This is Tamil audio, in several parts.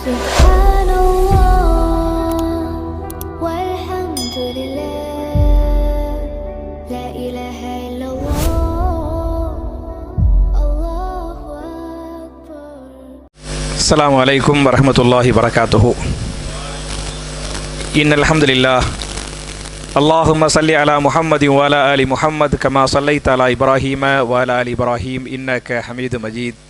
سبحان الله والحمد لله لا إله إلا الله الله أكبر السلام عليكم ورحمة الله وبركاته. إن الحمد لله. اللهم صل على محمد وعلى آل محمد كما صليت على إبراهيم وعلى آل إبراهيم إنك حميد مجيد.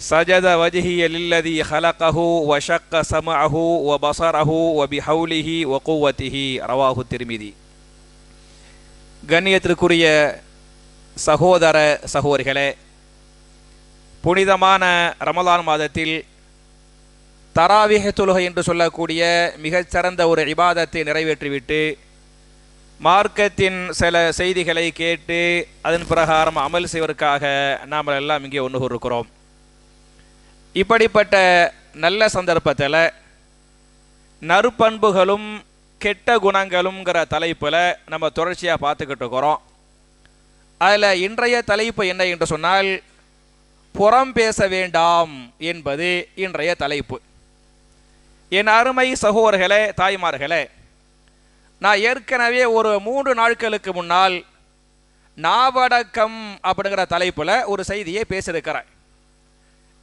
سجد وجهي للذي خلقه وشق سمعه وبصره وبحوله وقوته رواه الترمذي கண்ணியத்திற்குரிய சகோதர சகோதரிகளே புனிதமான ரமலான் மாதத்தில் தராவிஹ தொழுகை என்று சொல்லக்கூடிய மிகச் சிறந்த ஒரு இபாதத்தை நிறைவேற்றிவிட்டு மார்க்கத்தின் சில செய்திகளை கேட்டு அதன் பிரகாரம் அமல் செய்வதற்காக நாம் எல்லாம் இங்கே ஒன்று இருக்கிறோம் இப்படிப்பட்ட நல்ல சந்தர்ப்பத்தில் நற்பண்புகளும் கெட்ட குணங்களுங்கிற தலைப்பில் நம்ம தொடர்ச்சியாக பார்த்துக்கிட்டு இருக்கிறோம். அதில் இன்றைய தலைப்பு என்ன என்று சொன்னால் புறம் பேச வேண்டாம் என்பது இன்றைய தலைப்பு. என் அருமை சகோதரர்களே தாய்மார்களே நான் ஏற்கனவே ஒரு மூன்று நாட்களுக்கு முன்னால் நாவடக்கம் அப்படிங்கிற தலைப்பில் ஒரு செய்தியை பேசியிருக்கிறேன்.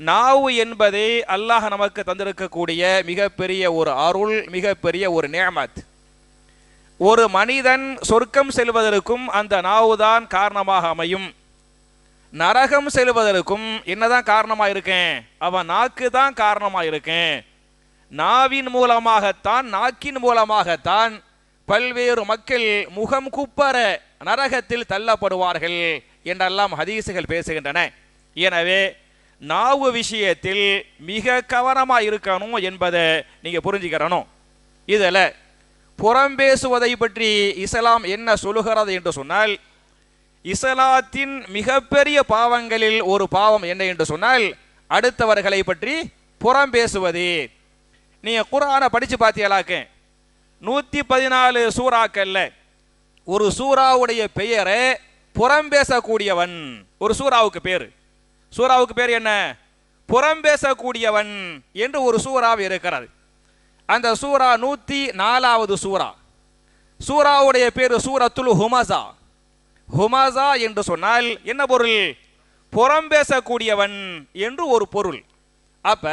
நாவு என்பதே அல்லாஹ் நமக்கு தந்திருக்கக்கூடிய மிகப்பெரிய ஒரு அருள் மிகப்பெரிய ஒரு நேமத் ஒரு மனிதன் சொர்க்கம் செல்வதற்கும் அந்த நாவுதான் காரணமாக அமையும். நரகம் செல்வதற்கும் என்னதான் காரணமாக இருக்கேன் அவன் நாக்கு தான் காரணமாக இருக்கேன் நாவின் மூலமாகத்தான் நாக்கின் மூலமாகத்தான் பல்வேறு மக்கள் முகம் குப்பர நரகத்தில் தள்ளப்படுவார்கள் என்றெல்லாம் ஹதீசுகள் பேசுகின்றன. எனவே நாவு விஷயத்தில் மிக கவனமாக இருக்கணும் என்பதை நீங்கள் புரிஞ்சுக்கிறணும். இதில் புறம் பேசுவதை பற்றி இஸ்லாம் என்ன சொல்லுகிறது என்று சொன்னால் இஸ்லாத்தின் மிகப்பெரிய பாவங்களில் ஒரு பாவம் என்ன என்று சொன்னால் அடுத்தவர்களை பற்றி புறம் பேசுவது. நீங்கள் குரானை படித்து பார்த்தீங்களாக்க நூற்றி பதினாலு சூறாக்கல்ல ஒரு சூறாவுடைய பெயரை புறம் பேசக்கூடியவன். ஒரு சூறாவுக்கு பேர். சூறாவுக்கு பேர் என்ன? புறம் பேசக்கூடியவன் என்று ஒரு சூறாவு இருக்கிறது. அந்த சூறா நூற்றி நாலாவது சூறா. சூறாவுடைய பேர் சூரத்துல் ஹுமசா ஹுமசா என்று சொன்னால் என்ன பொருள்? புறம் பேசக்கூடியவன் என்று ஒரு பொருள். அப்ப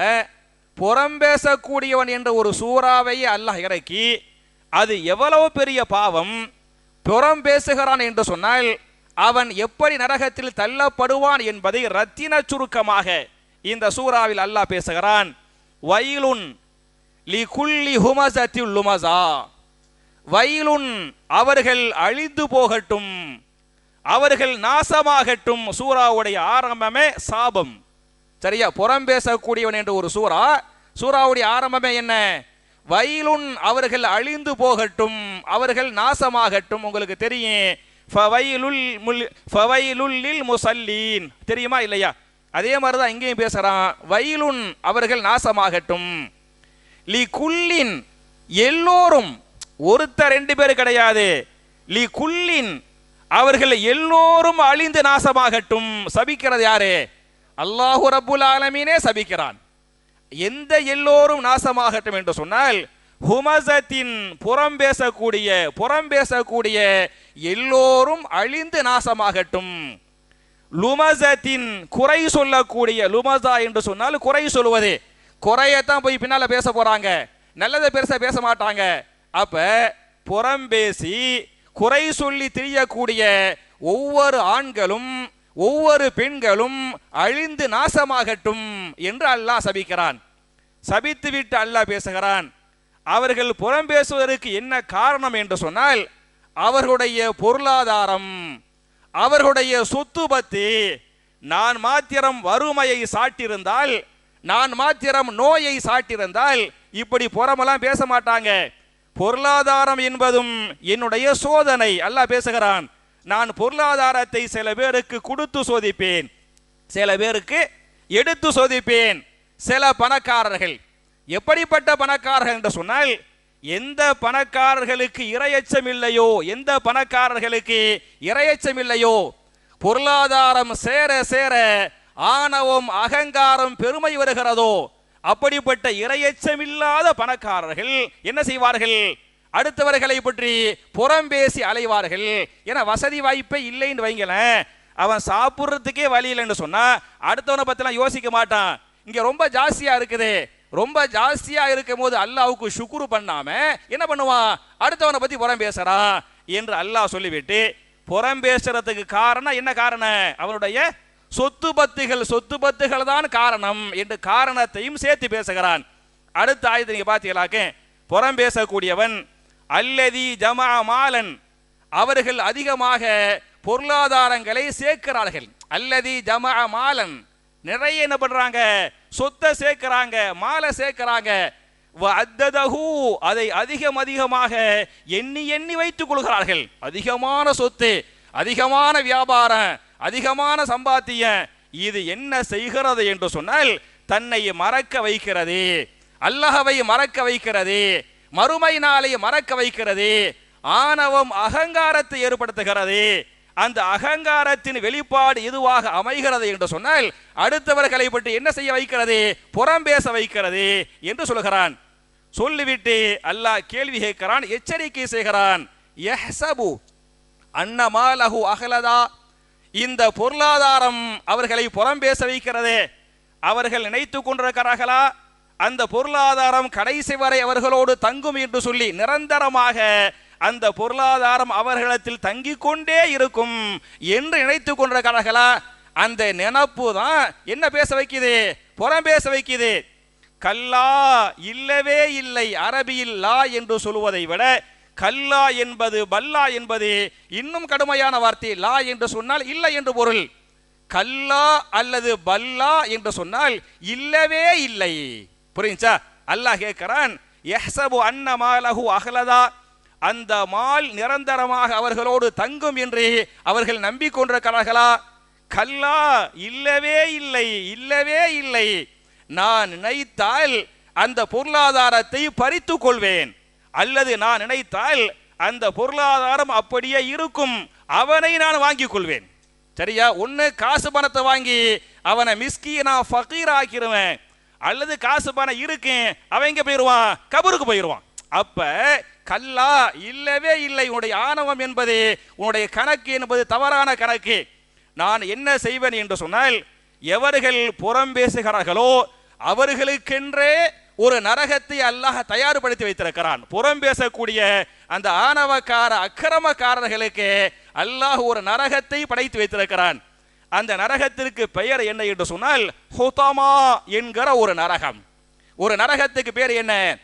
புறம் பேசக்கூடியவன் என்ற ஒரு சூறாவை அல்லாஹ் இறக்கி அது எவ்வளவு பெரிய பாவம்? புறம் பேசுகிறான் என்று சொன்னால் அவன் எப்படி நரகத்தில் தள்ளப்படுவான் என்பதை ரத்தின சுருக்கமாக இந்த சூறாவில் அல்லாஹ் பேசுகிறான். வயலுன் லி குல்லி ஹுமசத்தில் லுமசா வயலுன் அவர்கள் அழிந்து போகட்டும். அவர்கள் நாசமாகட்டும். சூறாவுடைய ஆரம்பமே சாபம். சரியா? புறம் பேசக்கூடியவன் என்று ஒரு சூறா. சூறாவுடைய ஆரம்பமே என்ன? வயலுன் அவர்கள் அழிந்து போகட்டும். அவர்கள் நாசமாகட்டும். உங்களுக்கு தெரியும். ஃபவைலுல் முசல்லீன். தெரியுமா இல்லையா? அதே மாதிரி தான் இங்கேயும் பேசுகிறான் வயலுன் அவர்கள் நாசமாகட்டும். லி குல்லின் எல்லோரும் ஒருத்தர் ரெண்டு பேர் கிடையாது. லி குல்லின் அவர்கள் எல்லோரும் அழிந்து நாசமாகட்டும். சபிக்கிறது யாரு? அல்லாஹு ரபுல் ஆலமீனே சபிக்கிறான். எந்த எல்லோரும் நாசமாகட்டும் என்று சொன்னால் ஹுமசத்தின் புறம் பேசக்கூடிய புறம் பேசக்கூடிய எல்லோரும் அழிந்து நாசமாகட்டும். லுமசத்தின் குறை சொல்லக்கூடிய லுமசா என்று சொன்னால் குறை சொல்லுவது. குறையத்தான் போய் பின்னால பேச போறாங்க. நல்லதை பெருசா பேச மாட்டாங்க. அப்ப புறம் பேசி குறை சொல்லி திரியக்கூடிய ஒவ்வொரு ஆண்களும் ஒவ்வொரு பெண்களும் அழிந்து நாசமாகட்டும் என்று அல்லாஹ் சபிக்கிறான். சபித்து விட்டு அல்லாஹ் பேசுகிறான். அவர்கள் புறம் பேசுவதற்கு என்ன காரணம் என்று சொன்னால் அவர்களுடைய பொருளாதாரம் அவர்களுடைய சொத்து பத்தி நான் மாத்திரம் வறுமையை சாட்டியிருந்தால் நான் மாத்திரம் நோயை சாட்டியிருந்தால் இப்படி புறமெல்லாம் பேச மாட்டாங்க. பொருளாதாரம் என்பதும் என்னுடைய சோதனை அல்லாஹ் பேசுகிறான். நான் பொருளாதாரத்தை சில பேருக்கு கொடுத்து சோதிப்பேன் சில பேருக்கு எடுத்து சோதிப்பேன் சில பணக்காரர்கள். எப்படிப்பட்ட பணக்காரர்கள் என்று சொன்னால் எந்த பணக்காரர்களுக்கு இரையச்சம் இல்லையோ எந்த பணக்காரர்களுக்கு இரையச்சம் இல்லையோ பொருளாதாரம் சேர சேர ஆணவம் அகங்காரம் பெருமை வருகிறதோ அப்படிப்பட்ட இரையச்சமில்லாத பணக்காரர்கள் என்ன செய்வார்கள்? அடுத்தவர்களை பற்றி புறம் பேசி அலைவார்கள். என வசதி வாய்ப்பே இல்லைன்னு வைங்களேன். அவன் சாப்பிட்றதுக்கே வழி இல்லைன்னு சொன்னா அடுத்தவனை பத்திலாம் யோசிக்க மாட்டான். இங்க ரொம்ப ஜாஸ்தியா இருக்குது. ரொம்ப ஜாஸ்தியா இருக்கும் போது அல்லாவுக்கு சுக்குரு பண்ணாம என்ன பண்ணுவான் அடுத்தவனை பத்தி புறம் பேசுறான் என்று அல்லாஹ் சொல்லிவிட்டு புறம் பேசுறதுக்கு காரணம் என்ன காரணம்? அவனுடைய சொத்து பத்துகள் சொத்து பத்துகள் தான் காரணம் என்று காரணத்தையும் சேர்த்து பேசுகிறான். அடுத்த ஆயுதம் நீங்க பாத்தீங்களாக்க புறம் பேசக்கூடியவன் அல்லதி ஜமா மாலன் அவர்கள் அதிகமாக பொருளாதாரங்களை சேர்க்கிறார்கள். அல்லதி ஜமா மாலன் நிறைய என்ன பண்றாங்க? சொத்தை சேர்க்கிறாங்க மாலை சேர்க்கிறாங்க. அதை அதிகம் அதிகமாக எண்ணி எண்ணி வைத்துக் கொள்கிறார்கள். அதிகமான சொத்து அதிகமான வியாபாரம் அதிகமான சம்பாத்தியம் இது என்ன செய்கிறது என்று சொன்னால் தன்னை மறக்க வைக்கிறது. அல்லஹவை மறக்க வைக்கிறது. மறுமை நாளை மறக்க வைக்கிறது. ஆணவம் அகங்காரத்தை ஏற்படுத்துகிறது. அந்த அகங்காரத்தின் வெளிப்பாடு எதுவாக அமைகிறது என்று சொன்னால் அடுத்தவர்களை பற்றி என்ன செய்ய வைக்கிறது? புறம் பேச வைக்கிறது என்று சொல்கிறான் சொல்லிவிட்டு அல்லாஹ் கேள்வி கேட்கிறான் எச்சரிக்கை செய்கிறான். யஹ்சபு அன்னமா லஹு அகலதா இந்த பொருளாதாரம் அவர்களை புறம் பேச வைக்கிறது. அவர்கள் நினைத்து கொண்டிருக்கிறார்களா? அந்த பொருளாதாரம் கடைசி வரை அவர்களோடு தங்கும் என்று சொல்லி நிரந்தரமாக அந்த பொருளாதாரம் அவர்களிடத்தில் தங்கி கொண்டே இருக்கும் என்று நினைத்து கொண்டிருக்கிறார்களா அந்த நினப்பு தான் என்ன பேச வைக்குது? புறம் பேச வைக்குது. கல்லா இல்லவே இல்லை அரபியில் லா என்று சொல்வதை விட கல்லா என்பது பல்லா என்பது இன்னும் கடுமையான வார்த்தை லா என்று சொன்னால் இல்லை என்று பொருள். கல்லா அல்லது பல்லா என்று சொன்னால் இல்லவே இல்லை. புரியுச்சா அல்லாஹ் கேட்கிறான் யஹ்சபு அன்ன மாலஹு அஹ்லதா. அந்த மால் நிரந்தரமாக அவர்களோடு தங்கும் என்று அவர்கள் நம்பிக்கொண்டிருக்கிறார்களா? கல்லா இல்லவே இல்லை இல்லவே இல்லை. நான் நினைத்தால் அந்த பொருளாதாரத்தை பறித்து கொள்வேன். அல்லது நான் நினைத்தால் அந்த பொருளாதாரம் அப்படியே இருக்கும். அவனை நான் வாங்கிக் கொள்வேன். சரியா? ஒன்று காசு பணத்தை வாங்கி அவனை மிஸ்கீனா ஃபகீர் ஆக்கிடுவேன் அல்லது காசு பணம் இருக்கேன் அவன் எங்கே போயிடுவான் கபருக்கு போயிடுவான் அப்போ கல்லா இல்லவே இல்லை. உன்னுடைய ஆணவம் என்பது உன்னுடைய கணக்கு என்பது தவறான கணக்கு. நான் என்ன செய்வேன் என்று சொன்னால் எவர்கள் புறம் பேசுகிறார்களோ அவர்களுக்கென்றே ஒரு நரகத்தை அல்லாஹ் தயார்படுத்தி வைத்திருக்கிறான். புறம் பேசக்கூடிய அந்த ஆணவக்கார அக்கிரமக்காரர்களுக்கு அல்லாஹ் ஒரு நரகத்தை படைத்து வைத்திருக்கிறான். அந்த நரகத்திற்கு பெயர் என்ன என்று சொன்னால் ஹுதமா என்கிற ஒரு நரகம். ஒரு நரகத்துக்கு பேர் என்ன?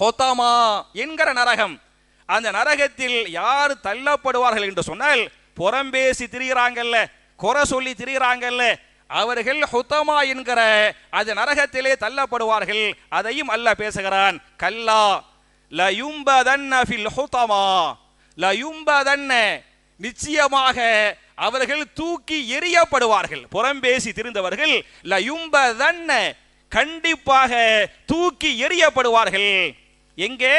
ஹோதாமா என்கிற நரகம். அந்த நரகத்தில் யார் தள்ளப்படுவார்கள் என்று சொன்னால் புறம்பேசி திரிகிறாங்கல்ல குறை சொல்லி திரிகிறாங்கல்ல அவர்கள் ஹுத்தமா என்கிற அந்த நரகத்திலே தள்ளப்படுவார்கள். அதையும் அல்ல பேசுகிறான் கல்லா லயும்பதன்ன ஃபில் ஹுத்தமா. லயும்பதன்ன நிச்சயமாக அவர்கள் தூக்கி எறியப்படுவார்கள். புறம்பேசி திரிந்தவர்கள் லயும்பதன்ன கண்டிப்பாக தூக்கி எறியப்படுவார்கள். எங்கே?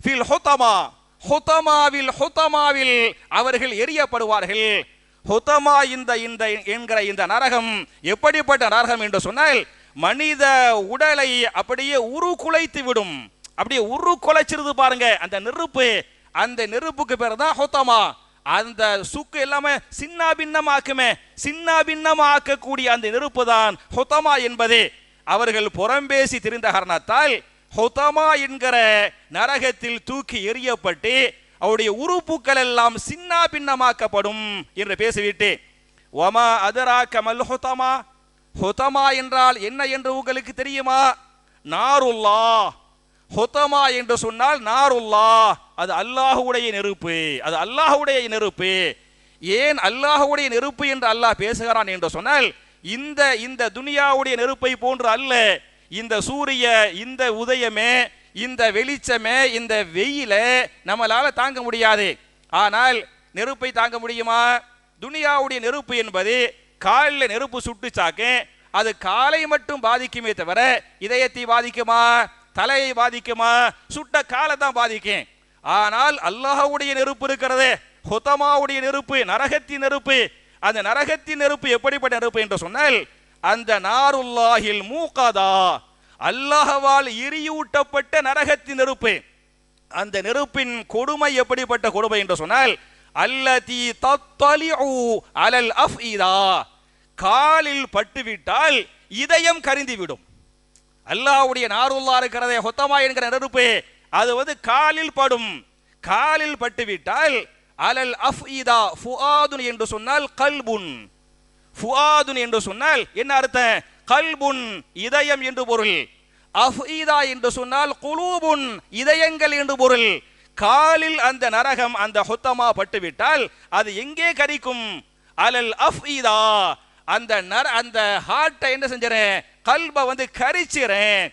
ஃபில் ஹொத்தமா ஹுத்தமாவில் ஹொத்தமாவில் அவர்கள் எரியப்படுவார்கள். ஹுத்தமா இந்த இந்த என்கிற இந்த நரகம் எப்படிப்பட்ட நரகம் என்று சொன்னால் மனித உடலை அப்படியே உரு குலைத்து விடும். அப்படியே உரு குலைச்சிருது பாருங்க அந்த நெருப்பு. அந்த நெருப்புக்கு பேர் தான் ஹுத்தமா அந்த சுக்கு எல்லாமே சின்ன பின்னமாக்குமே சின்ன பின்னமாக்கக்கூடிய அந்த நெருப்பு தான் ஹுத்தமா என்பது. அவர்கள் புறம்பேசி திரிந்த காரணத்தால் ஹொதமா என்கிற நரகத்தில் தூக்கி எறியப்பட்டு அவருடைய உறுப்புகள் எல்லாம் சின்ன பின்னமாக்கப்படும் என்று பேசிவிட்டு ஒமா அதரா கமல் ஹொதமா? ஹொதமா என்றால் என்ன என்று உங்களுக்கு தெரியுமா? நாருல்லா. ஹொத்தமா என்று சொன்னால் நாருல்லா. அது அல்லாஹுடைய நெருப்பு. அது அல்லாஹுடைய நெருப்பு. ஏன் அல்லாஹுடைய நெருப்பு என்று அல்லாஹ் பேசுகிறான் என்று சொன்னால் இந்த இந்த துனியாவுடைய நெருப்பை போன்று அல்ல. இந்த சூரிய இந்த உதயமே இந்த வெளிச்சமே இந்த வெயில நம்மளால தாங்க முடியாது. ஆனால் நெருப்பை தாங்க முடியுமா? துனியாவுடைய நெருப்பு என்பது காலில் நெருப்பு சுட்டுச்சாக்கு அது காலை மட்டும் பாதிக்குமே தவிர இதயத்தை பாதிக்குமா? தலையை பாதிக்குமா? சுட்ட காலை தான் பாதிக்கும். ஆனால் அல்லாஹவுடைய நெருப்பு இருக்கிறது ஹுதமாவுடைய நெருப்பு நரகத்தின் நெருப்பு. அந்த நரகத்தின் நெருப்பு எப்படிப்பட்ட நெருப்பு என்று சொன்னால் அந்த நாருல்லாஹில் மூகாதா அல்லாஹவால் எரியூட்டப்பட்ட நரகத்தின் நெருப்பு. அந்த நெருப்பின் கொடுமை எப்படிப்பட்ட கொடுமை என்று சொன்னால் அல்லதி தத்தலிஉ அலல் அஃஇதா. காலில் பட்டுவிட்டால் இதயம் கரிந்துவிடும். அல்லாஹ்வுடைய நாருல்லா இருக்கிறதே ஹொத்தமா என்கிற நெருப்பு அது வந்து காலில் படும். காலில் பட்டுவிட்டால் அலல் அஃஇதா ஃபுஆதுன் என்று சொன்னால் கல்புன். ஃபுவாதுன் என்று சொன்னால் என்ன அர்த்தம்? கல்புன் இதயம் என்று பொருள். அஃஇதா என்று சொன்னால் குலூபுன் இதயங்கள் என்று பொருள். காலில் அந்த நரகம் அந்த ஹொத்தமா பட்டுவிட்டால் அது எங்கே கரிக்கும்? அலல் அஃஇதா அந்த நர அந்த ஹார்ட்டை என்ன செஞ்சறேன்? கல்பை வந்து கரிச்சிறேன்.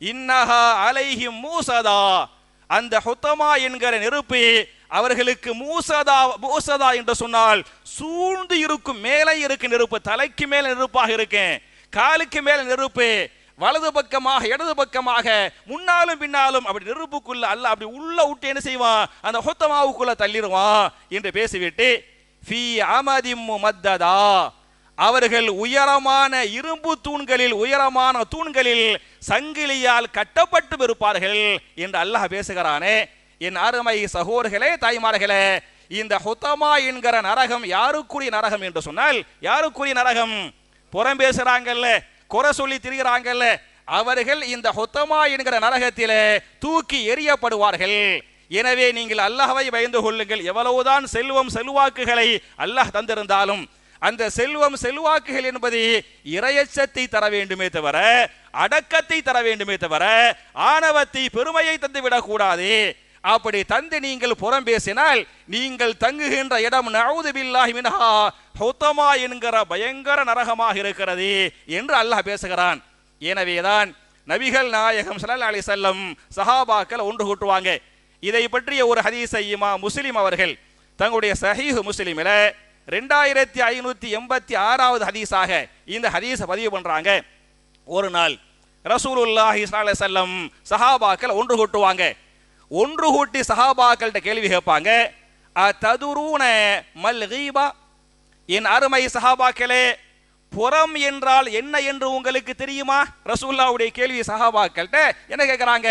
இன்னஹா அலைஹி மூசதா. அந்த ஹுத்தமா என்கிற நெருப்பு அவர்களுக்கு மூசதா மூசதா என்று சொன்னால் சூழ்ந்து இருக்கும் மேலே இருக்கு நெருப்பு தலைக்கு மேல நெருப்பாக இருக்கேன் காலுக்கு மேல நெருப்பு வலது பக்கமாக இடது பக்கமாக முன்னாலும் பின்னாலும் அப்படி நெருப்புக்குள்ள அல்ல அப்படி உள்ள விட்டு என்ன செய்வான்? அந்த ஹொத்தமாவுக்குள்ள தள்ளிடுவான் என்று பேசிவிட்டு ஃபி அமதிம் மத்ததா அவர்கள் உயரமான இரும்பு தூண்களில் உயரமான தூண்களில் சங்கிலியால் கட்டப்பட்டு இருப்பார்கள் என்று அல்லாஹ் பேசுகிறானே. என் அருமை சகோதரர்களே தாய்மார்களே இந்த ஹுத்தமா என்கிற நரகம் யாருக்குரிய நரகம் என்று சொன்னால் யாருக்குரிய நரகம்? புறம் பேசுறாங்கல்ல குறை சொல்லி திரிகிறாங்கல்ல அவர்கள் இந்த ஹொத்தமா என்கிற நரகத்திலே தூக்கி எறியப்படுவார்கள். எனவே நீங்கள் அல்லாஹ்வை பயந்து கொள்ளுங்கள். எவ்வளவுதான் செல்வம் செல்வாக்குகளை அல்லாஹ் தந்திருந்தாலும் அந்த செல்வம் செல்வாக்குகள் என்பது இரையச்சத்தை தர வேண்டுமே தவிர அடக்கத்தை தர வேண்டுமே தவிர ஆணவத்தை பெருமையை தந்து விடக்கூடாது அப்படி தந்து நீங்கள் புறம் பேசினால் நீங்கள் தங்குகின்ற இடம் நவுது பில்லாஹி மினஹா ஹுத்தமா என்கிற பயங்கர நரகமாக இருக்கிறது என்று அல்லாஹ் பேசுகிறான். எனவேதான் நபிகள் நாயகம் ஸல்லல்லாஹு அலி செல்லம் சஹாபாக்கள் ஒன்று கூட்டுவாங்க. இதை பற்றிய ஒரு ஹதீஸை இமா முஸ்லிம் அவர்கள் தங்களுடைய சஹீஹ் முஸ்லிமில் ரெண்டாயிரத்தி ஐநூத்தி எண்பத்தி ஆறாவது ஹதீஸாக இந்த ஹதீஸை பதிவு பண்றாங்க. ஒரு நாள் ரசூலுல்லாஹி உல்லாஹி செல்லம் சஹாபாக்கள் ஒன்று கூட்டுவாங்க. ஒன்று கூட்டி சஹாபாக்கள்கிட்ட கேள்வி கேட்பாங்க ததுரூன மல் ஹீபா என் அருமை சஹாபாக்களே புறம் என்றால் என்ன என்று உங்களுக்கு தெரியுமா? ரசூல்லாவுடைய கேள்வி சஹாபாக்கள்கிட்ட என்ன கேட்குறாங்க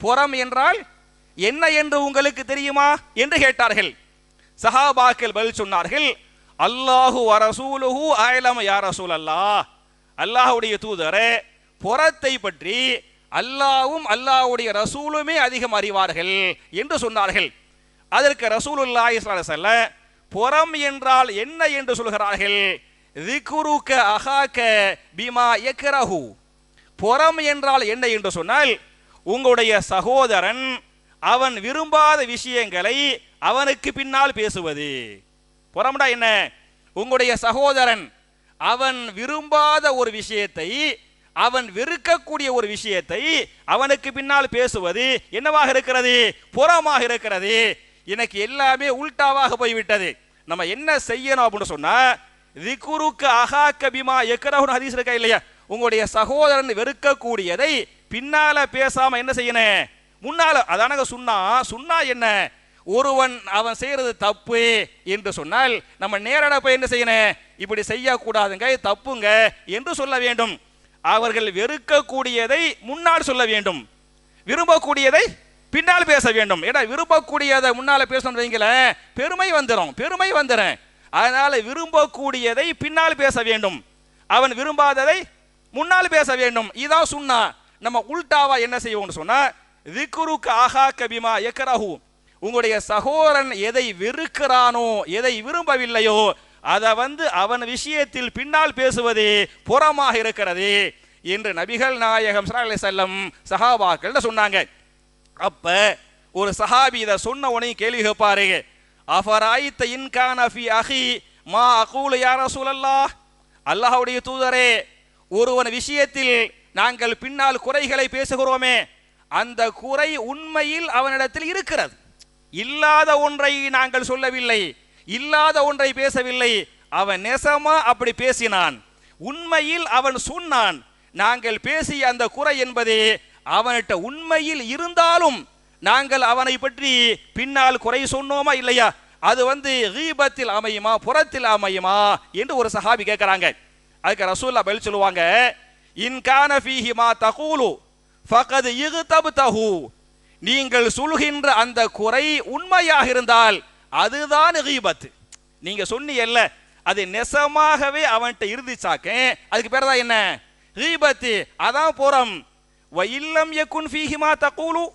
புறம் என்றால் என்ன என்று உங்களுக்கு தெரியுமா? என்று கேட்டார்கள். சஹாபாக்கள் பதில் சொன்னார்கள் அல்லாஹு அரசூலுஹு ஆயலம் யார் ரசூல் அல்லா அல்லாஹுடைய தூதரே புறத்தை பற்றி அல்லாவும் அல்லாவுடைய ரசூலுமே அதிகம் அறிவார்கள் என்று சொன்னார்கள். அதற்கு ரசூலுல்லாஹி சொல்ல புறம் என்றால் என்ன என்று சொல்கிறார்கள்? ரிகுருக்க அகாக்க பிமா எக்ரஹு புறம் என்றால் என்ன என்று சொன்னால் உங்களுடைய சகோதரன் அவன் விரும்பாத விஷயங்களை அவனுக்கு பின்னால் பேசுவது. புறம்டா என்ன? உங்களுடைய சகோதரன் அவன் விரும்பாத ஒரு விஷயத்தை அவன் வெறுக்கக்கூடிய ஒரு விஷயத்தை அவனுக்கு பின்னால் பேசுவது என்னவாக இருக்கிறது? புறமாக இருக்கிறது. எனக்கு எல்லாமே உல்டாவாக போய்விட்டது. நம்ம என்ன செய்யணும் அப்படின்னு சொன்னா ரிகுருக்கு அகா கபிமா எக்கரவுன் ஹதீஸ் இருக்கா இல்லையா? உங்களுடைய சகோதரன் வெறுக்கக்கூடியதை பின்னால பேசாம என்ன செய்யணும் முன்னால அதானங்க சுண்ணா. சுண்ணா என்ன? ஒருவன் அவன் செய்யறது தப்பு என்று சொன்னால் நம்ம நேரட போய் என்ன செய்யணும் இப்படி செய்யக்கூடாதுங்க தப்புங்க என்று சொல்ல வேண்டும். அவர்கள் வெறுக்கக்கூடியதை முன்னால் சொல்ல வேண்டும். விரும்பக்கூடியதை பின்னால் பேச வேண்டும். ஏன்னா விரும்பக்கூடியதை முன்னால் பேசணும் வைங்கள பெருமை வந்துடும் பெருமை வந்துடும் அதனால விரும்பக்கூடியதை பின்னால் பேச வேண்டும். அவன் விரும்பாததை முன்னால் பேச வேண்டும். இதான் சுண்ணா. நம்ம உல்டாவா என்ன செய்வோம்னு சொன்னா திக்குருக்கு ஆஹா கபிமா எக்கரஹு உங்களுடைய சகோதரன் எதை வெறுக்கிறானோ எதை விரும்பவில்லையோ அதை வந்து அவன் விஷயத்தில் பின்னால் பேசுவது புறமாக இருக்கிறது என்று நபிகள் நாயகம் ஸல்லல்லாஹு செல்லம் சஹாபாக்கள் சொன்னாங்க. அப்ப ஒரு சஹாபி இதை சொன்ன உடனே கேள்வி கேட்பாரு. அஃபராயித்த இன்கான் அஃபி அஹி மா அகூலு யார சூழல்லா அல்லாஹுடைய தூதரே ஒருவன் விஷயத்தில் நாங்கள் பின்னால் குறைகளை பேசுகிறோமே அந்த குறை உண்மையில் அவனிடத்தில் இருக்கிறது. இல்லாத ஒன்றை நாங்கள் சொல்லவில்லை. இல்லாத ஒன்றை பேசவில்லை. அவன் நெசமா அப்படி பேசினான். உண்மையில் அவன் சொன்னான் நாங்கள் பேசிய அந்த குறை என்பதே அவன்கிட்ட உண்மையில் இருந்தாலும் நாங்கள் அவனை பற்றி பின்னால் குறை சொன்னோமா இல்லையா? அது வந்து ரீபத்தில் அமையுமா புறத்தில் அமையுமா? என்று ஒரு சஹாபி கேட்கிறாங்க. அதுக்கு ரசூல்லா பதில் சொல்லுவாங்க இன்கான ஃபீஹிமா தகூலு ஃபகது இகு தபு இகுதப்தஹு நீங்கள் சொல்கின்ற அந்த குறை உண்மையாக இருந்தால் அதுதான் கீபத் நீங்க சொன்னீங்கல்ல அது நெசமாகவே அவன்கிட்ட இருந்துச்சாக்க அதுக்கு பேர் தான் என்ன? கீபத்து. அதான் புறம். வயில்லம் எக்குன் ஃபீஹிமா ஃபீஹி தகூலு.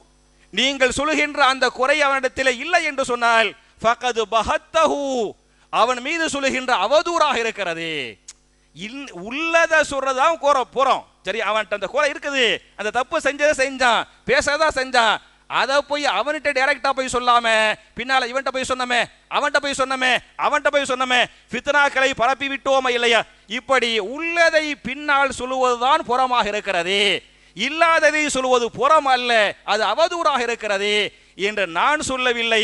நீங்கள் சொல்லுகின்ற அந்த குறை அவனிடத்தில் இல்லை என்று சொன்னால் ஃபகது பஹத்தஹு. அவன் மீது சொல்லுகின்ற அவதூறாக இருக்கிறது. இல்- உள்ளத சொல்றதான் கூற போறோம். சரி அவன்கிட்ட அந்த குறை இருக்குது. அந்த தப்பு செஞ்சதை செஞ்சான் பேசதான் செஞ்சான் அதை போய் அவன்கிட்ட டைரக்டா போய் சொல்லாம பின்னால இவன்கிட்ட போய் சொன்னமே அவன்கிட்ட போய் சொன்னமே அவன்கிட்ட போய் சொன்னமே பித்னாக்களை பரப்பி விட்டோமா இல்லையா? இப்படி உள்ளதை பின்னால் சொல்லுவதுதான் புறமாக இருக்கிறது. இல்லாததை சொல்வது புறம் அல்ல அது அவதூறாக இருக்கிறது என்று நான் சொல்லவில்லை.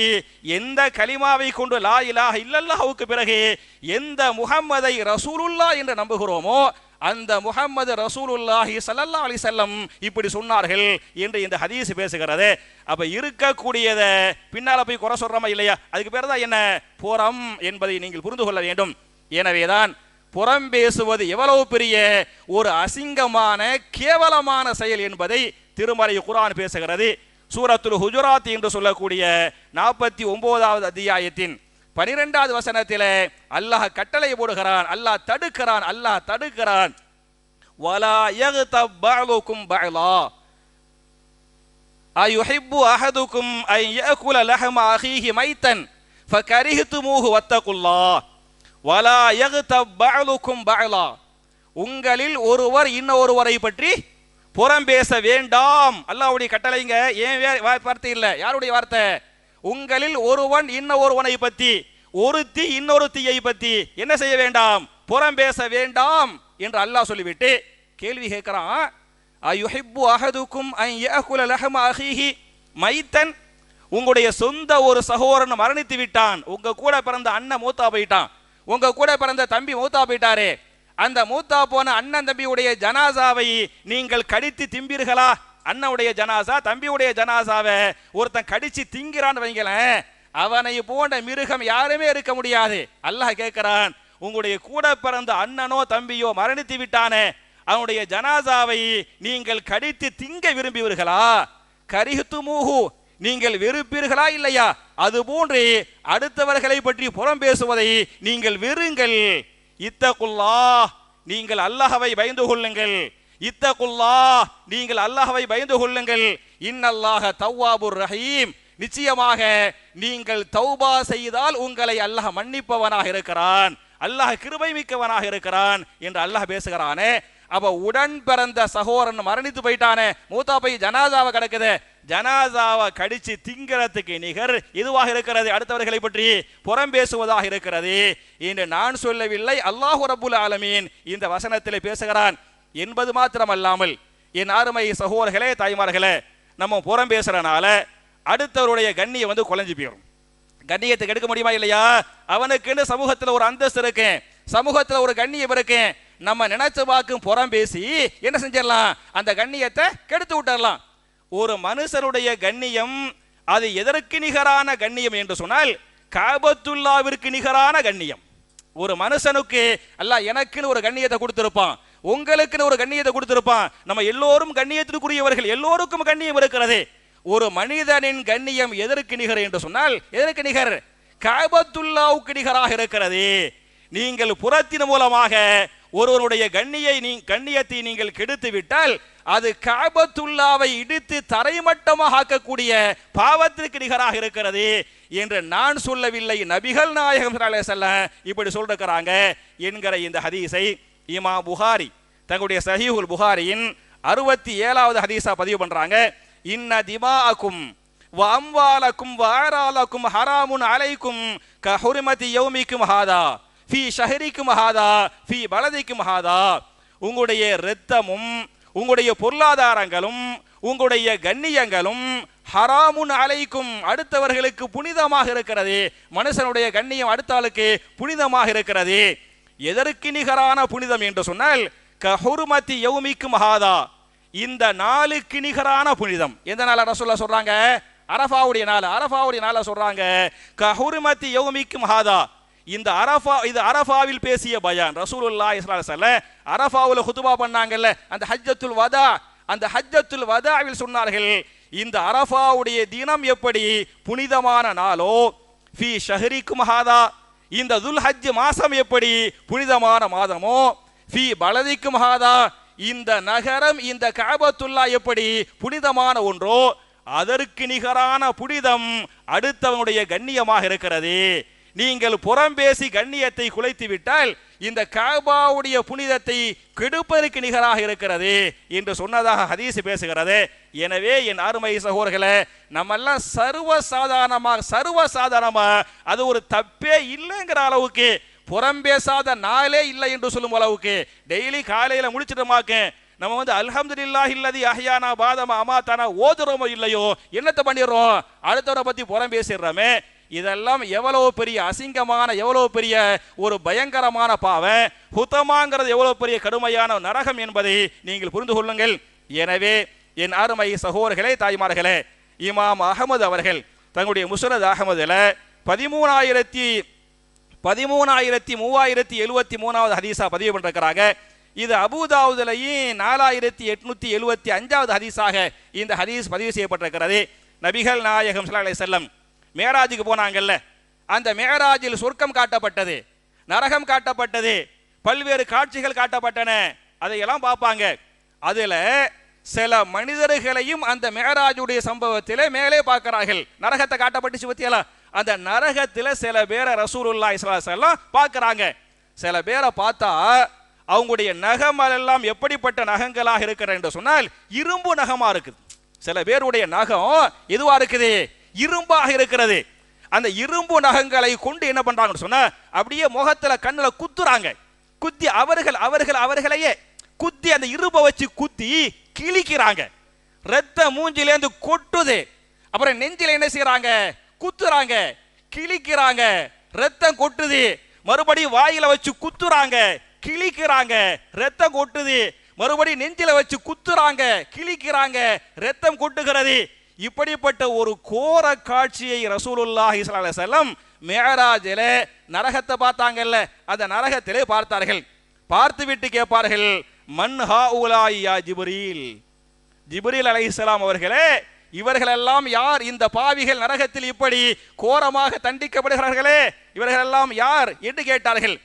எந்த கலிமாவை கொண்டு லா இலாக இல்லல்லாவுக்கு பிறகு எந்த முகம்மதை ரசூலுல்லா என்று நம்புகிறோமோ அந்த முகமது ரசூலுல்லாஹி சல்லா அலி செல்லம் இப்படி சொன்னார்கள் என்று இந்த ஹதீஸ் பேசுகிறது. அப்போ இருக்கக்கூடியதை பின்னால போய் குறை சொல்கிறோமா இல்லையா? அதுக்கு பேர் தான் என்ன? புறம் என்பதை நீங்கள் புரிந்து கொள்ள வேண்டும். எனவேதான் புறம் பேசுவது எவ்வளவு பெரிய ஒரு அசிங்கமான கேவலமான செயல் என்பதை திருமறை குரான் பேசுகிறது. சூரத்துல் ஹுஜராத் என்று சொல்லக்கூடிய நாற்பத்தி ஒன்பதாவது அத்தியாயத்தின் பனிரெண்டாவது வசனத்தில் அல்லாஹ் கட்டளை போடுகிறான் அல்லாஹ் தடுக்கிறான் அல்லாஹ் தடுக்கிறான். வலா யக்தப் பஅலுக்கும் பஅலா. அயுஹிப்பு அஹதுக்கும் ஐ யகுல லஹம அஹீஹி மைத்தன் ஃபகரிஹ்துமூஹு வத்தகுல்லா வலா யக்தப் பஅலுக்கும் பஅலா. உங்களில் ஒருவர் இன்னொருவரை பற்றி புறம் பேச வேண்டாம். அல்லாவுடைய கட்டளைங்க ஏன் வே- வார்த்தை இல்லை? யாருடைய வார்த்தை? உங்களில் ஒருவன் இன்னொருவனை பற்றி ஒருத்தி இன்னொருத்தியை பற்றி என்ன செய்ய வேண்டாம்? புறம் பேச வேண்டாம் என்று அல்லாஹ் சொல்லிவிட்டு கேள்வி கேட்கிறான். அயுஹிப்பு அஹதுக்கும் அன் லஹம அஹிஹி? மைத்தன் உங்களுடைய சொந்த ஒரு சகோதரன் மரணித்து விட்டான். உங்க கூட பிறந்த அண்ணன் மூத்தா போயிட்டான். உங்க கூட பிறந்த தம்பி மூத்தா போயிட்டாரே. அந்த மூத்தா போன அண்ணன் தம்பியுடைய ஜனாசாவை நீங்கள் கடித்து திம்பீர்களா? அண்ணனுடைய ஜனாசா தம்பியுடைய ஜனாசாவை ஒருத்தன் கடிச்சு திங்கிறான்னு வைங்களேன். அவனை போன்ற மிருகம் யாருமே இருக்க முடியாது. அல்லாஹ் கேட்கிறான் உங்களுடைய கூட பிறந்த அண்ணனோ தம்பியோ மரணித்து விட்டானே. அவனுடைய ஜனாசாவை நீங்கள் கடித்து திங்க விரும்புவீர்களா? கரிஹுத்துமூஹு நீங்கள் வெறுப்பீர்களா இல்லையா? அதுபோன்று அடுத்தவர்களை பற்றி புறம் பேசுவதை நீங்கள் வெறுங்கள். இத்தகுல்லா நீங்கள் அல்லாஹவை பயந்து கொள்ளுங்கள். இத்தகுல்லா நீங்கள் அல்லாஹவை பயந்து கொள்ளுங்கள். இன்னல்லாஹ தவ்வாபுர் ரஹீம். நிச்சயமாக நீங்கள் தௌபா செய்தால் உங்களை அல்லாஹ் மன்னிப்பவனாக இருக்கிறான். அல்லாஹ் கிருபை மிக்கவனாக இருக்கிறான் என்று அல்லாஹ் பேசுகிறானே. அப்ப உடன் பிறந்த சகோதரன் மரணித்து போயிட்டானே. மூத்தா போய் ஜனாதாவை கிடக்குது. ஜனாதாவை கடிச்சு திங்கிறதுக்கு நிகர் இதுவாக இருக்கிறது. அடுத்தவர்களை பற்றி புறம் பேசுவதாக இருக்கிறது என்று நான் சொல்லவில்லை. அல்லாஹு ரபுல் ஆலமீன் இந்த வசனத்தில் பேசுகிறான். என்பது மாத்திரமல்லாமல் என் அருமை சகோதரர்களே தாய்மார்களே நம்ம புறம் பேசுறனால அடுத்தவருடைய கண்ணியை வந்து குலைஞ்சு போயிடும் கண்ணியத்தை எடுக்க முடியுமா இல்லையா? அவனுக்குன்னு சமூகத்தில் ஒரு அந்தஸ்து இருக்கு. சமூகத்தில் ஒரு கண்ணியம் இருக்கு. நம்ம நினைச்ச வாக்கும் புறம் பேசி என்ன செஞ்சிடலாம்? அந்த கண்ணியத்தை கெடுத்து விட்டுறலாம். ஒரு மனுஷனுடைய கண்ணியம் அது எதற்கு நிகரான கண்ணியம் என்று சொன்னால் காபத்துல்லாவிற்கு நிகரான கண்ணியம். ஒரு மனுஷனுக்கு அல்ல எனக்குன்னு ஒரு கண்ணியத்தை கொடுத்திருப்பான். உங்களுக்குன்னு ஒரு கண்ணியத்தை கொடுத்திருப்பான். நம்ம எல்லோரும் கண்ணியத்திற்குரியவர்கள். எல்லோருக்கும் கண்ணியம் இருக்கிறது. ஒரு மனிதனின் கண்ணியம் எதற்கு நிகர் என்று சொன்னால் எதற்கு நிகர்? காபத்துல்லாவுக்கு நிகராக இருக்கிறது. நீங்கள் புறத்தின் மூலமாக ஒருவருடைய கண்ணியை நீ கண்ணியத்தை நீங்கள் கெடுத்து விட்டால் அது காபத்துல்லாவை இடித்து தரைமட்டமாக ஆக்கக்கூடிய பாவத்திற்கு நிகராக இருக்கிறது என்று நான் சொல்லவில்லை. நபிகள் நாயகம் செல்ல இப்படி சொல்லிருக்கிறாங்க என்கிற இந்த ஹதீஸை இமா புகாரி தங்களுடைய சஹீஹுல் புகாரியின் அறுபத்தி ஏழாவது ஹதீஸா பதிவு பண்றாங்க. இன்ன திமாஅக்கும் அம்வாலக்கும் வாராலக்கும் ஹராமுன் அலைக்கும் க ஹுரிமதி யௌமிக்கும் ஹாதா ஃபி ஷஹரிக்கும் ஹாதா ஃபி பலதிக்கும் ஹாதா. உங்களுடைய இரத்தமும் உங்களுடைய பொருளாதாரங்களும் உங்களுடைய கண்ணியங்களும் ஹராமுன் அலைக்கும் அடுத்தவர்களுக்கு புனிதமாக இருக்கிறது. மனுஷனுடைய கண்ணியம் அடுத்த ஆளுக்கு புனிதமாக இருக்கிறது. எதற்கு நிகரான புனிதம் என்று சொன்னால் கஹுர்மதி யௌமிக்கு மகாதா இந்த நாளுக்கு நிகரான புனிதம். எந்த நாள் ரசூல்லா சொல்றாங்க? அரஃபாவுடைய நாள் அரஃபாவுடைய நாள சொல்றாங்க கஹுர்மதி யௌமிக்கு ஹாதா. இந்த அரஃபா இது அரஃபாவில் பேசிய பயான். ரசூலுல்லா ஸல்லல்லாஹு அலைஹி வஸல்லம் அரஃபாவுல பண்ணாங்கல்ல அந்த ஹஜ்ஜத்துல் வதா அந்த ஹஜ்ஜத்துல் வதாவில் சொன்னார்கள் இந்த அரஃபாவுடைய தினம் எப்படி புனிதமான நாளோ? ஃபி ஷஹரிக்கும் ஹாதா. இந்த துல் ஹஜ் மாசம் எப்படி புனிதமான மாதமோ? ஃபி பலதிக்கும் ஹாதா. இந்த நகரம் இந்த காபத்துல்லா எப்படி புனிதமான ஒன்றோ அதற்கு நிகரான புனிதம் அடுத்தவனுடைய கண்ணியமாக இருக்கிறது. நீங்கள் புறம்பேசி கண்ணியத்தை குலைத்து விட்டால் இந்த காபாவுடைய புனிதத்தை கெடுப்பதற்கு நிகராக இருக்கிறது என்று சொன்னதாக ஹதீஸ் பேசுகிறது. எனவே என் அருமை சகோதரர்களே நம்மெல்லாம் சர்வ சாதாரணமாக சர்வ சாதாரணமா அது ஒரு தப்பே இல்லைங்கிற அளவுக்கு புறம் பேசாத நாளே இல்லை என்று சொல்லும் அளவுக்கு டெய்லி காலையில் முடிச்சிட்டோமாக்க நம்ம வந்து அல்ஹம்துலில்லாஹ் இல்லதி அஹ்யானா பாதமா அமாத்தானா ஓதுறோமோ இல்லையோ என்னத்தை பண்ணிடுறோம்? அடுத்தவரை பத்தி புறம் பேசிடுறோமே இதெல்லாம் எவ்வளவு பெரிய அசிங்கமான எவ்வளவு பெரிய ஒரு பயங்கரமான பாவம் ஹுத்தமாங்கிறது எவ்வளவு பெரிய கடுமையான நரகம் என்பதை நீங்கள் புரிந்து கொள்ளுங்கள். எனவே என் அருமை சகோதரர்களே தாய்மார்களே இமாம் அகமது அவர்கள் தங்களுடைய முசரத் அகமதுல பதிமூணாயிரத்தி பதிமூணாயிரத்தி மூவாயிரத்தி எழுவத்தி மூணாவது ஹதீஸா பதிவு பண்ணிருக்கிறாங்க. இது அபுதாவுதலையும் நாலாயிரத்தி எட்நூத்தி எழுவத்தி அஞ்சாவது ஹதீஸாக இந்த ஹதீஸ் பதிவு செய்யப்பட்டிருக்கிறது. நபிகள் நாயகம் ஸல்லல்லாஹு அலைஹி செல்லம் மேராஜுக்கு போனாங்கல்ல. அந்த மேராஜில் சொர்க்கம் காட்டப்பட்டது நரகம் காட்டப்பட்டது பல்வேறு காட்சிகள் காட்டப்பட்டன. அதையெல்லாம் பார்ப்பாங்க. அதில் சில மனிதர்களையும் அந்த மேராஜுடைய சம்பவத்திலே மேலே பார்க்கிறார்கள். நரகத்தை காட்டப்பட்டுச்சு பத்தியலா அந்த நரகத்தில் சில பேரை ரசூலுல்லா இஸ்லாம் பார்க்கறாங்க. சில பேரை பார்த்தா அவங்களுடைய நகம் எல்லாம் எப்படிப்பட்ட நகங்களாக இருக்கிற என்று சொன்னால் இரும்பு நகமா இருக்குது. சில பேருடைய நகம் எதுவாக இருக்குது? இரும்பாக இருக்கிறது. அந்த இரும்பு நகங்களை கொண்டு என்ன பண்றாங்கன்னு சொன்னா அப்படியே முகத்துல கண்ணுல குத்துறாங்க. குத்தி அவர்கள் அவர்கள் அவர்களையே குத்தி அந்த இரும்பை வச்சு குத்தி கிழிக்கிறாங்க. ரத்த மூஞ்சிலேருந்து கொட்டுது. அப்புறம் நெஞ்சில் என்ன செய்யறாங்க குத்துறாங்க கிழிக்கிறாங்க ரத்தம் கொட்டுது. மறுபடியும் வாயில வச்சு குத்துறாங்க கிழிக்கிறாங்க ரத்தம் கொட்டுது. மறுபடி நெஞ்சில வச்சு குத்துறாங்க கிழிக்கிறாங்க ரத்தம் கொட்டுகிறது. இப்படிப்பட்ட ஒரு கோர காட்சியை ரசூலுல்லாஹி செல்லம் அலைஹி மேராஜில நரகத்தை பார்த்தாங்கல்ல அந்த நரகத்திலே பார்த்தார்கள். பார்த்து விட்டு கேட்பார்கள் மன் ஹா யா ஜிபுரீல் அலை இஸ்லாம் அவர்களே இவர்களெல்லாம் யார்? இந்த பாவிகள் நரகத்தில் இப்படி கோரமாக தண்டிக்கப்படுகிறார்களே. இவர்களெல்லாம் யார் என்று கேட்டார்கள்.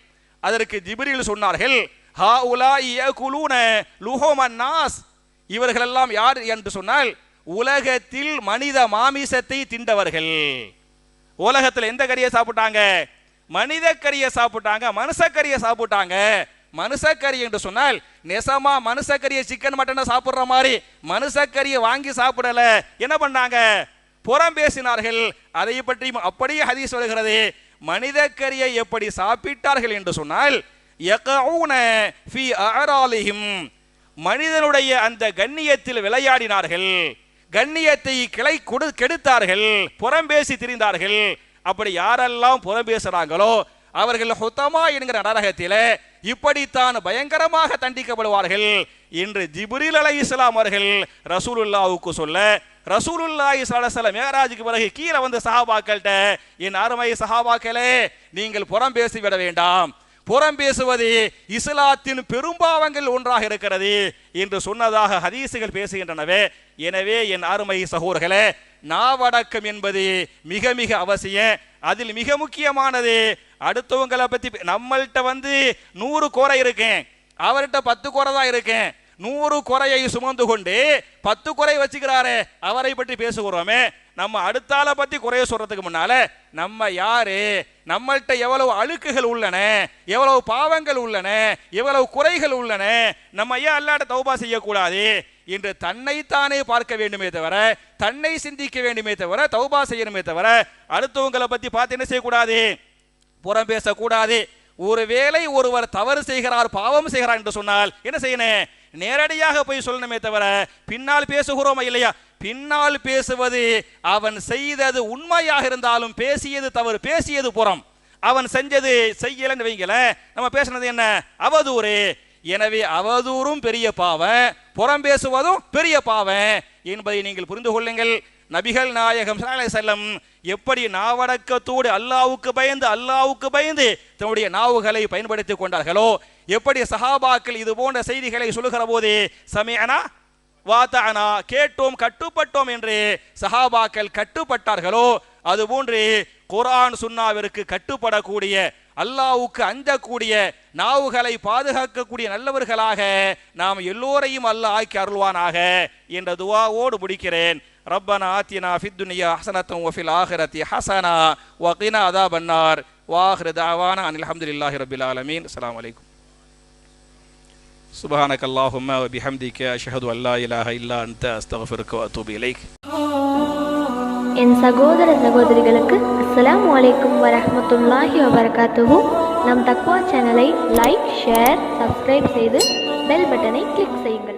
அதற்கு ஜிப்ரீல் சொன்னார்கள் ஹா உலா யகுலூன லுஹோமன் நாஸ். இவர்களெல்லாம் யார் என்று சொன்னால் உலகத்தில் மனித மாமிசத்தை திண்டவர்கள் உலகத்தில் எந்த கறியை சாப்பிட்டாங்க? மனித கறியை சாப்பிட்டாங்க மனுஷக்கறியை சாப்பிட்டாங்க. மனுஷக்கறி என்று சொன்னால் நெசமா மனுஷக்கறியை சிக்கன் மட்டனை சாப்பிட்ற மாதிரி மனுஷக்கறியை வாங்கி சாப்பிடல. என்ன பண்ணாங்க? புறம் பேசினார்கள். அதை பற்றி அப்படியே ஹதீஸ் வருகிறது. மனித கறியை எப்படி சாப்பிட்டார்கள் என்று சொன்னால் மனிதனுடைய அந்த கண்ணியத்தில் விளையாடினார்கள். கண்ணியத்தை கிளை கொடு கெடுத்தார்கள். புறம்பேசி திரிந்தார்கள். அப்படி யாரெல்லாம் புறம் பேசுறாங்களோ அவர்கள் ஹுத்தமா என்கிற நரகத்திலே இப்படித்தான் பயங்கரமாக தண்டிக்கப்படுவார்கள். என்று ஜிபுரில் அலை இஸ்லாம் அவர்கள் ரசூலுல்லாவுக்கு சொல்ல ரசூலுல்லா ஸல்லல்லாஹு மேராஜுக்கு பிறகு கீழே வந்து சஹாபாக்கள்கிட்ட என் அருமை சஹாபாக்களே நீங்கள் புறம் பேசி விட வேண்டாம். புறம் பேசுவது இஸ்லாத்தின் பெரும்பாவங்கள் ஒன்றாக இருக்கிறது என்று சொன்னதாக ஹதீசுகள் பேசுகின்றனவே. எனவே என் அருமை சகோர்களே நாவடக்கம் என்பது மிக மிக அவசியம். அதில் மிக முக்கியமானது அடுத்தவங்களை பற்றி நம்மள்கிட்ட வந்து நூறு குறை இருக்கேன். அவர்கிட்ட பத்து குறை தான் இருக்கேன். நூறு குறையை சுமந்து கொண்டு பத்து குறை வச்சுக்கிறாரே அவரை பற்றி பேசுகிறோமே. நம்ம அடுத்தால பத்தி குறைய சொல்றதுக்கு முன்னால நம்ம யாரு? நம்மள்கிட்ட எவ்வளவு அழுக்குகள் உள்ளன? எவ்வளவு பாவங்கள் உள்ளன? எவ்வளவு குறைகள் உள்ளன? நம்ம ஏன் அல்லாட தௌபா செய்யக்கூடாது என்று தன்னைத்தானே பார்க்க வேண்டுமே தவிர தன்னை சிந்திக்க வேண்டுமே தவிர தௌபா செய்யணுமே தவிர அடுத்தவங்களை பத்தி பார்த்து என்ன செய்யக்கூடாது? புறம் பேசக்கூடாது. ஒருவேளை ஒருவர் தவறு செய்கிறார் பாவம் செய்கிறார் என்று சொன்னால் என்ன செய்யணும் நேரடியாக போய் சொல்லணுமே தவிர பின்னால் பேசுகிறோமா இல்லையா? பின்னால் பேசுவது அவன் செய்தது உண்மையாக இருந்தாலும் பேசியது தவறு பேசியது புறம். அவன் செஞ்சது செய்யலன்னு வைங்களேன் நம்ம பேசுனது என்ன? அவதூறு. எனவே அவதூறும் பெரிய பாவம் புறம் பேசுவதும் பெரிய பாவம் என்பதை நீங்கள் புரிந்து கொள்ளுங்கள். நபிகள் நாயகம் செல்லம் எப்படி நாவடக்கத்தோடு அல்லாவுக்கு பயந்து அல்லாவுக்கு பயந்து தன்னுடைய நாவுகளை பயன்படுத்திக் கொண்டார்களோ? எப்படி சஹாபாக்கள் இது போன்ற செய்திகளை சொல்லுகிற போது சமயனா வாத்தானா கேட்டோம் கட்டுப்பட்டோம் என்று சஹாபாக்கள் கட்டுப்பட்டார்களோ? அதுபோன்று குரான் சுன்னாவிற்கு கட்டுப்படக்கூடிய அல்லாவுக்கு அஞ்சக்கூடிய நாவுகளை பாதுகாக்கக்கூடிய நல்லவர்களாக நாம் எல்லோரையும் அல்லாஹ் ஆக்கி அருள்வானாக என்ற துவாவோடு முடிக்கிறேன். ரப்பனா ஆத்தினா ஃபித் துனியா ஹசனத்தம் வஃபில் ஆஹிரத்தி ஹசனா வகினா அதாப் அன்னார் வாஹிர தாவானா அனில் அல்ஹம்துலில்லாஹி ரபில் ஆலமீன் அஸ்ஸலாமு அலைக்கும் سبحانك اللهم وبحمدك أشهد أن لا إله إلا أنت أستغفرك وأتوب إليك என் சகோதர சகோதரிகளுக்கு அஸ்ஸலாமு அலைக்கும் வரஹ்மத்துல்லாஹி வபரகாத்துஹு நம் தக்வா சேனலை லைக் ஷேர் சப்ஸ்கிரைப் செய்து பெல் பட்டனை கிளிக் செய்யுங்கள்